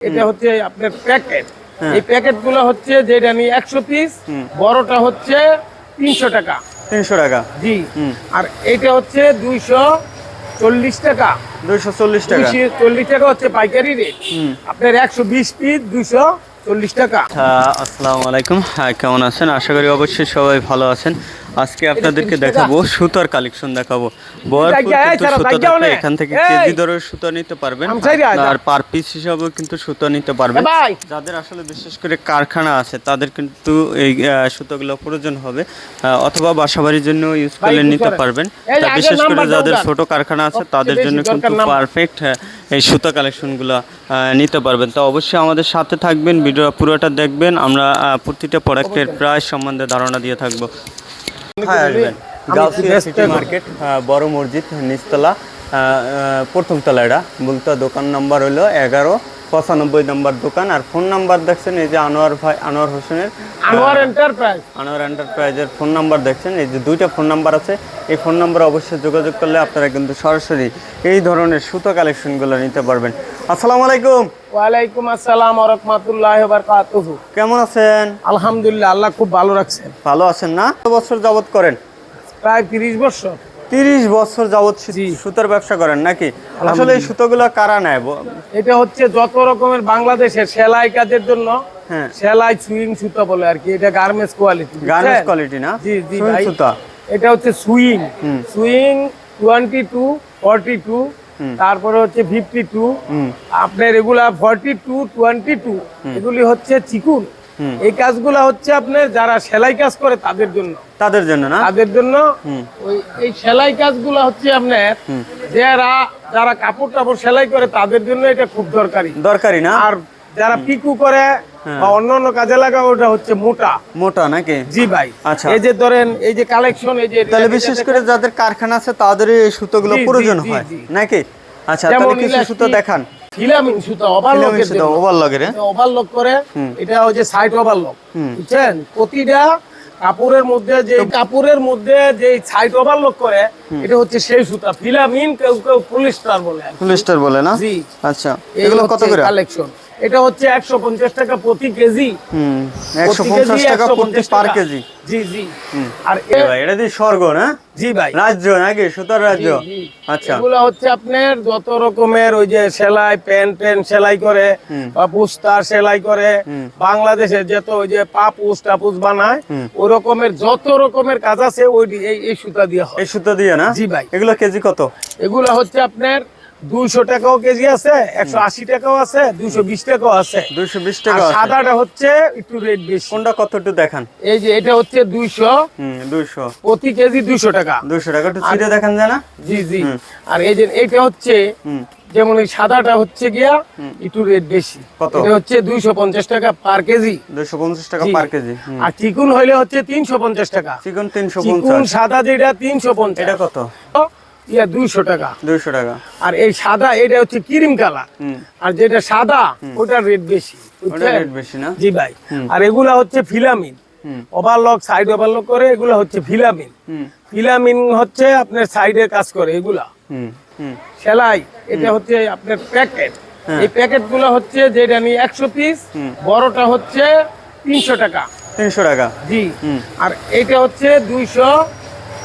এটা হচ্ছে আপনার প্যাকেট। হ্যাঁ। এই প্যাকেটগুলো হচ্ছে যেটা নিয়ে একশো পিস বড়টা হচ্ছে তিনশো টাকা। তিনশো টাকা। জি। আর এটা হচ্ছে দুইশো চল্লিশ টাকা। দুইশো চল্লিশ টাকা। চল্লিশ টাকা হচ্ছে পাইকারি রেট। আপনার একশো বিশ পিস দুইশো চল্লিশ টাকা। হ্যাঁ, আসসালামু আলাইকুম। হ্যাঁ কেমন আছেন? আশা করি অবশ্যই সবাই ভালো আছেন। আজকে আপনাদেরকে দেখাবো সুতার কালেকশন দেখাবো। বহরপুর কিন্তু। এখান থেকে কেজি দরে সুতা নিতে পারবেন। আর পার পিস হিসাবেও কিন্তু সুতা নিতে পারবেন। যাদের আসলে বিশেষ করে কারখানা আছে তাদের কিন্তু এই সুতোগুলো প্রয়োজন হবে। অথবা বাসাবাড়ির জন্য ইউজ করে নিতে পারবেন। তা বিশেষ করে যাদের ছোট কারখানা আছে তাদের জন্য কিন্তু পারফেক্ট এই সুতা কালেকশনগুলো নিতে পারবেন। তো অবশ্যই আমাদের সাথে থাকবেন ভিডিও পুরোটা দেখবেন। আমরা প্রতিটা প্রোডাক্টের প্রাইস সম্বন্ধে ধারণা দিয়ে থাকব। কোথায় আসবেন? গাউসিয়া সিটি মার্কেট বড় মসজিদ নিচতলা প্রথম তলা এটা। বলতে দোকান নাম্বার হলো এগারো পঁচানব্বই নম্বর দোকান। আর ফোন নাম্বার দেখছেন এই যে আনোয়ার ভাই আনোয়ার হোসেনের। আনোয়ার এন্টারপ্রাইজ আনোয়ার এন্টারপ্রাইজের ফোন নাম্বার দেখছেন। এই যে দুইটা ফোন নাম্বার আছে এই ফোন নাম্বারে অবশ্যই যোগাযোগ করলে আপনারা কিন্তু সরাসরি এই ধরনের সুতো কালেকশনগুলো নিতে পারবেন। আসসালামু আলাইকুম। ওয়ালাইকুম আসসালাম রহমতুল্লাহ বারকাতুহু। কেমন আছেন? আলহামদুলিল্লাহ আল্লাহ খুব ভালো রাখছেন। ভালো আছেন না? কত বছর যাবত করেন? প্রায় তিরিশ বছর। তিরিশ বছর জি। সুতোর ব্যবসা করেন নাকি? আসলে এই সুতোগুলো কারা নেয়? এটা হচ্ছে যত রকমের বাংলাদেশের সেলাই কাজের জন্য হ্যাঁ। সেলাই সুইং সুতা বলে আর কি। এটা গার্মেন্টস কোয়ালিটি গার্মেন্টস কোয়ালিটি না? জি জি ভাই। সুতা। এটা হচ্ছে swing. Swing twenty two forty two তারপরে হচ্ছে ফিফটি টু আপনার এগুলা ফর্টি টু টোয়েন্টি টু এগুলি হচ্ছে চিকুন। এই কাজগুলা হচ্ছে আপনার যারা সেলাই কাজ করে তাদের জন্য। তাদের জন্য না? তাদের জন্য ওই এই সেলাই কাজগুলো হচ্ছে আপনার যারা যারা কাপড় টাপড় সেলাই করে তাদের জন্য এটা খুব দরকারি। দরকারি না? আর যারা পিকু করে হ্যাঁ। বা অন্যান্য কাজে লাগা ওটা হচ্ছে মোটা। মোটা নাকি? জি ভাই। আচ্ছা। এই যে ধরেন এই যে কালেকশন এই যে তাহলে বিশেষ করে যাদের কারখানা আছে তাদেরই এই সুতোগুলো প্রয়োজন হয় নাকি? আচ্ছা তাহলে কিছু সুতো দেখান। ফিলামিন সুতা ওভারলকের সুতো ওভারলকের ওভারলক করে এটা ওই যে সাইড ওভারলক। বুঝছেন? প্রতিটা কাপড়ের মধ্যে যে কাপড়ের মধ্যে যে সাইড ওভারলক করে এটা হচ্ছে সেই সুতা। ফিলামিন কেউ কেউ পলিস্টার বলে। পুলিস্টার বলে না? জি। আচ্ছা। এগুলো কত করে? কালেকশন এটা হচ্ছে একশো পঞ্চাশ টাকা প্রতি কেজি। হুম। একশো প্রতি কেজি পঞ্চাশ টাকা প্রতি পার কেজি। জি জি। আর এ এ- ভাই, এটা দিয়ে স্বর্গ না? জি ভাই। রাজ্য নাকি? সুতার রাজ্য? জি, জি। আচ্ছা। এগুলো হচ্ছে আপনার যত রকমের ওই যে সেলাই প্যান্ট সেলাই করে পুস্তার সেলাই করে বাংলাদেশের যত ওই যে পাপুস টাপুস বানায় ওই রকমের যত রকমের কাজ আছে ওই এই এই সুতা দিয়ে হয়। এই সুতা দিয়ে না? জি ভাই। এগুলো কেজি কত? এগুলো হচ্ছে আপনার দুইশো টাকাও কেজি আছে একশো আশি টাকাও আছে দুইশো বিশ টাকাও আছে। দুইশো বিশ টাকা সাদাটা হচ্ছে একটু রেট বেশি। কোনটা কত একটু দেখান। এই যে এটা হচ্ছে দুইশো। দুইশো। প্রতি কেজি দুইশো টাকা। দুইশো টাকা। একটু ছিঁড়ে দেখান যায় না? জি জি। আর এই যে এটা হচ্ছে যেমন এই সাদাটা হচ্ছে গিয়া একটু রেট বেশি। কত? এটা হচ্ছে দুইশো পঞ্চাশ টাকা পার কেজি। দুইশো পঞ্চাশ টাকা পার কেজি। আর চিকুন হইলে হচ্ছে তিনশো পঞ্চাশ টাকা। চিকুন তিনশো চিকুন সাদা যেটা তিনশো পঞ্চাশ। এটা কত? ইয়া দুইশো টাকা। দুইশো টাকা। আর এই সাদা এটা হচ্ছে ক্রিম কালার। আর যেটা সাদা ওটার রেট বেশি ওটা বুঝছেন? রেট বেশি না? জি ভাই। আর এগুলা হচ্ছে ফিলামিন ওভারলক সাইড ওভারলক করে এগুলা হচ্ছে ফিলামিন ফিলামিন হচ্ছে আপনার সাইডের কাজ করে এগুলা। সেলাই এটা হচ্ছে আপনার প্যাকেট। এই প্যাকেটগুলো হচ্ছে যেটা নিয়ে একশো পিস বড়টা হচ্ছে তিনশো টাকা। তিনশো টাকা। জি। আর এটা হচ্ছে দুইশো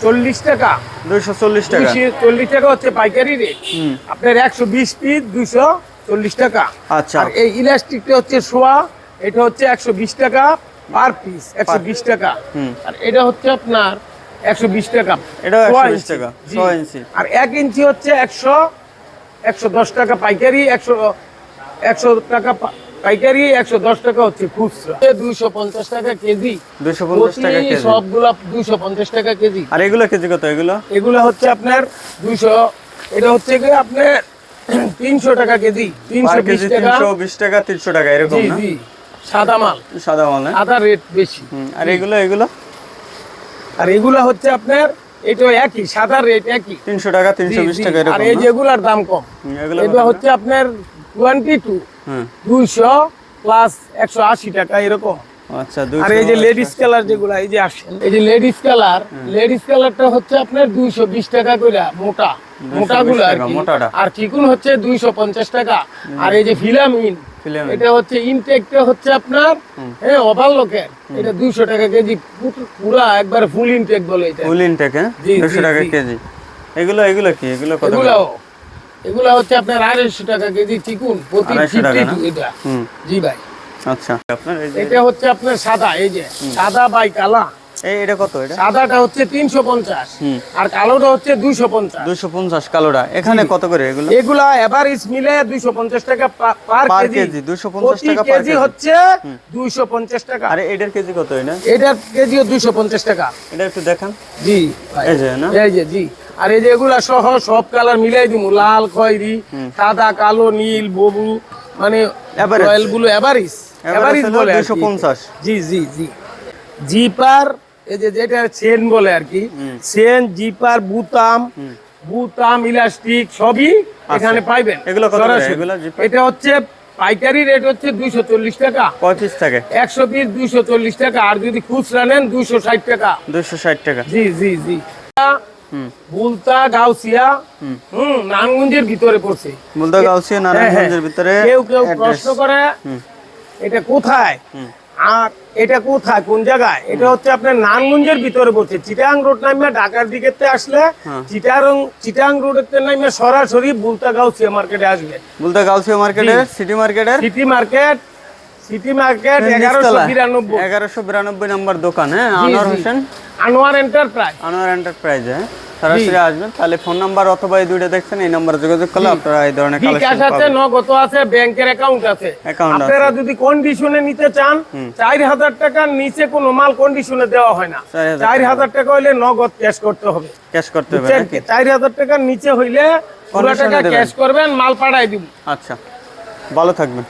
চল্লিশ টাকা। দুইশো চল্লিশ টাকা। চল্লিশ টাকা হচ্ছে পাইকারি রেট আপনার একশো বিশ পিস দুইশো চল্লিশ টাকা। আচ্ছা। আর এই ইলাস্টিকটা হচ্ছে শোয়া এটা হচ্ছে একশো বিশ টাকা পার পিস একশো বিশ টাকা। আর এটা হচ্ছে আপনার একশো বিশ টাকা। এটাও সোয়া 120 ইঞ্চি। টাকা, ইঞ্চি। আর এক ইঞ্চি হচ্ছে একশো একশো দশ টাকা পাইকারি একশো একশো টাকা পাইকারি একশো দশ টাকা হচ্ছে খুচরা। দুইশো পঞ্চাশ টাকা কেজি। দুইশো পঞ্চাশ টাকা কেজি। সবগুলা দুইশো পঞ্চাশ টাকা কেজি। আর এগুলো কেজি কত এগুলো? এগুলো হচ্ছে আপনার দুইশো এটা হচ্ছে কি আপনার তিনশো টাকা কেজি। তিনশো বিশ কেজি টাকা। বিশ টাকা তিনশো টাকা এরকম সাদা মাল। সাদা মাল না সাদা রেট বেশি। আর এগুলো এগুলো? আর এগুলা হচ্ছে আপনার এটা একই সাদা রেট একই। তিনশো টাকা তিনশো বিশ টাকা আর এই যেগুলার দাম কম। এগুলো হচ্ছে আপনার টোয়েন্টি টু দুইশো প্লাস একশো আশি টাকা এরকম। আচ্ছা আর এই যে লেডিস কালার যেগুলা এই যে আসেন এই যে লেডিস কালার লেডিস কালারটা হচ্ছে আপনার দুইশো বিশ টাকা করে মোটা। মোটা গুলো আর কি। আর চিকুন হচ্ছে দুইশো পঞ্চাশ টাকা। আর এই যে ফিলামিন এটা হচ্ছে ইনটেকটা হচ্ছে আপনার হ্যাঁ ওভারলোকের এটা দুইশো টাকা কেজি। পুরো- একবার ফুল ইনটেক বলে এটা। ফুল ইনটেক হ্যাঁ? জি, জি, দুশো টাকা কেজি। এগুলো এগুলো কি? এগুলো কত এগুলো এগুলো হচ্ছে আপনার আড়াইশো টাকা কেজি চিকুন। প্রতি 250 টাকা এটা। জি ভাই। আচ্ছা। আপনার এটা হচ্ছে আপনার সাদা এই যে সাদা বাই কালা এটা কত এটা? সাদাটা হচ্ছে তিনশো পঞ্চাশ হুম। আর কালোটা হচ্ছে কালোটা। এখানে কত করে এগুলো? এগুলা এভারেজ মিলে দুইশো পঞ্চাশ টাকা পা- পার কেজি। কেজি, 250 টাকা কেজি কেজি। হচ্ছে দুইশো পঞ্চাশ টাকা। আরে এটার কেজি কত এটার কেজিও টাকা। এটা একটু দেখান। জি এই যে না? এই যে জি। আর এই যে এগুলা সহ সব কালার মিলাই দিমু। লাল খয়েরি সাদা কালো নীল ববু মানে গুলো এভারেজ এভারেজ বলে জি জি জি। জিপার এই যে যেটা চেন বলে আর কি চেন জিপার বুতাম বুতাম ইলাস্টিক সবই এখানে পাইবেন আচ্ছা। এগুলো। এগুলো জিপার? এটা হচ্ছে পাইকারি রেট হচ্ছে দুইশো চল্লিশ টাকা। পিস থাকে একশো পিস দুইশো চল্লিশ টাকা আর যদি খুচরা নেন দুইশো ষাট টাকা। দুশো ষাট টাকা। জি জি জি। বুলতা গাউসিয়া হুম। নারায়ণগঞ্জের ভিতরে পড়ছে। বলতে গাউসিয়া নারায়ণগঞ্জের ভিতরে কেউ কেউ প্রশ্ন করে এটা কোথায়। আর এটা কোথায়? কোন জায়গায়? এটা হচ্ছে আপনার নারায়ণগঞ্জের ভিতরে পড়ছে চিটাং রোড নামে ঢাকার দিকে আসলে হ্যাঁ। চিটাং চিটাং রোডের নামে সরাসরি বুলতা গাউসিয়া মার্কেটে আসবে। বলতে গাউসিয়া মার্কেটের সিটি মার্কেটের সিটি মার্কেট সিটি মার্কেট এগারোশো বিরানব্বই। এগারোশো বিরানব্বই নম্বর দোকান হ্যাঁ আনোয়ার হোসেন? আনোয়ার এন্টারপ্রাইজ আনোয়ার এন্টারপ্রাইজ হ্যাঁ সরাসরি আসবেন তাহলে ফোন নাম্বার অথবা এই দুইটা দেখছেন এই নাম্বারে যোগাযোগ করলে আপনারা এই ধরনের কালেকশন আছে নগদ আছে ব্যাংকের অ্যাকাউন্ট আছে। আপনারা যদি কন্ডিশনে নিতে চান চার হাজার টাকার নিচে কোনো মাল কন্ডিশনে দেওয়া হয় না। 4,000 চার হাজার টাকা হইলে নগদ ক্যাশ করতে হবে। ক্যাশ করতে হবে? নাকি? চার হাজার টাকার নিচে হইলে পুরো টাকা ক্যাশ করবেন মাল পাঠাই দিব। আচ্ছা। ভালো থাকবেন।